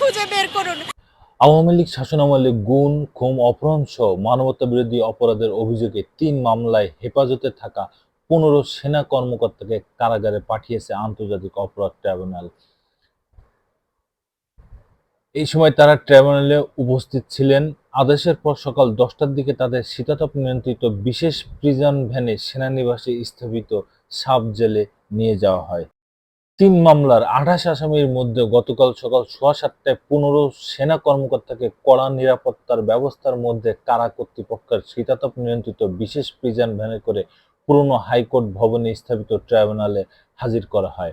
খুঁজে বের করুন। আওয়ামী লীগ শাসনামলে গুণ খুম অপহরণ সহ মানবতা বিরোধী অপরাধের অভিযোগে তিন মামলায় হেফাজতে থাকা পনেরো সেনা কর্মকর্তাকে কারাগারে পাঠিয়েছে আন্তর্জাতিক অপরাধ ট্রাইব্যুনাল। এই সময় তারা ট্রাইব্যুনালে উপস্থিত ছিলেন। আদেশের পর সকাল দশটার দিকে তাদের শীতাতপ নিয়ন্ত্রিত বিশেষ প্রিজন ভ্যানে সেনানিবাসে স্থাপিত সাব জেলে নিয়ে যাওয়া হয়। তিন মামলার আঠাশ আসামির মধ্যে গতকাল সকাল সোয়া সাতটায় পনেরো সেনা কর্মকর্তাকে কড়া নিরাপত্তার ব্যবস্থার মধ্যে কারা কর্তৃপক্ষের শীতাতপ নিয়ন্ত্রিত বিশেষ প্রিজন ভ্যানে করে পুরনো হাইকোর্ট ভবনে স্থাপিত ট্রাইব্যুনালে হাজির করা হয়।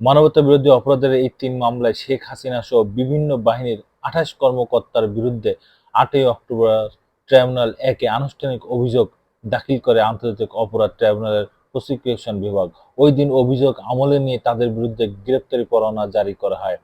মানবতা বিরোধী অপরাধের এই তিন মামলায় শেখ হাসিনা সহ বিভিন্ন বাহিনীর আঠাশ কর্মকর্তার বিরুদ্ধে আটই অক্টোবর ট্রাইব্যুনাল একে আনুষ্ঠানিক অভিযোগ দাখিল করে আন্তর্জাতিক অপরাধ ট্রাইব্যুনালের প্রসিকিউশন বিভাগ। ওই দিন অভিযোগ আমলে নিয়ে তাদের বিরুদ্ধে গ্রেপ্তারি পরোয়ানা জারি করা হয়।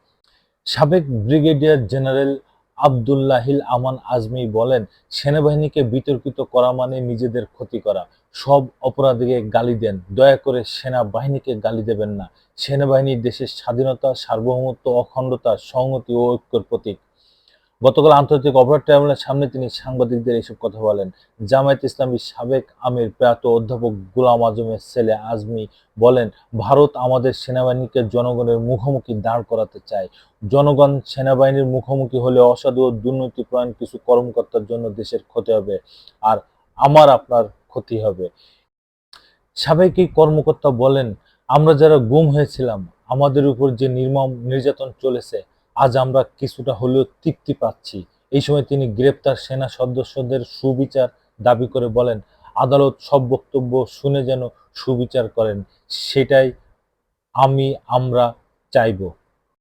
সাবেক ব্রিগেডিয়ার জেনারেল আবদুল্লাহিল আমান আজমি বলেন, সেনাবাহিনীকে বিতর্কিত করা মানে নিজেদের ক্ষতি করা। সব অপরাধীকে গালি দেন। দয়া করে সেনাবাহিনীকে গালি দেবেন না। সেনাবাহিনী দেশের স্বাধীনতা, সার্বভৌমত্ব, অখণ্ডতা, সংহতি ও ঐক্যের প্রতীক। গতকাল আন্তর্জাতিক অপরাধ ট্রাইব্যুনালের সামনে তিনি সাংবাদিকদের এসব কথা বলেন। জামায়াত ইসলামীর সাবেক আমির, প্রয়াত অধ্যাপক গুলাম আজমের ছেলে আজমি বলেন, ভারত আমাদের সেনাবাহিনীকে জনগণের মুখোমুখি দাঁড় করাতে চায়। জনগণ সেনাবাহিনীর মুখোমুখি হলে অসাধু ও দুর্নীতিপ্রাণ কিছু কর্মকর্তার জন্য দেশের ক্ষতি হবে আর আমার আপনার ক্ষতি হবে। সাবেক এই কর্মকর্তা বলেন, আমরা যারা গুম হয়েছিলাম, আমাদের উপর যে নির্মম নির্যাতন চলেছে আজ আমরা কিছুটা হলেও তৃপ্তি পাচ্ছি। এই সময় তিনি গ্রেপ্তার সেনা সদস্যদের সুবিচার দাবি করে বলেন, আদালত সব বক্তব্য শুনে যেন সুবিচার করেন, সেটাই আমি, আমরা চাইব।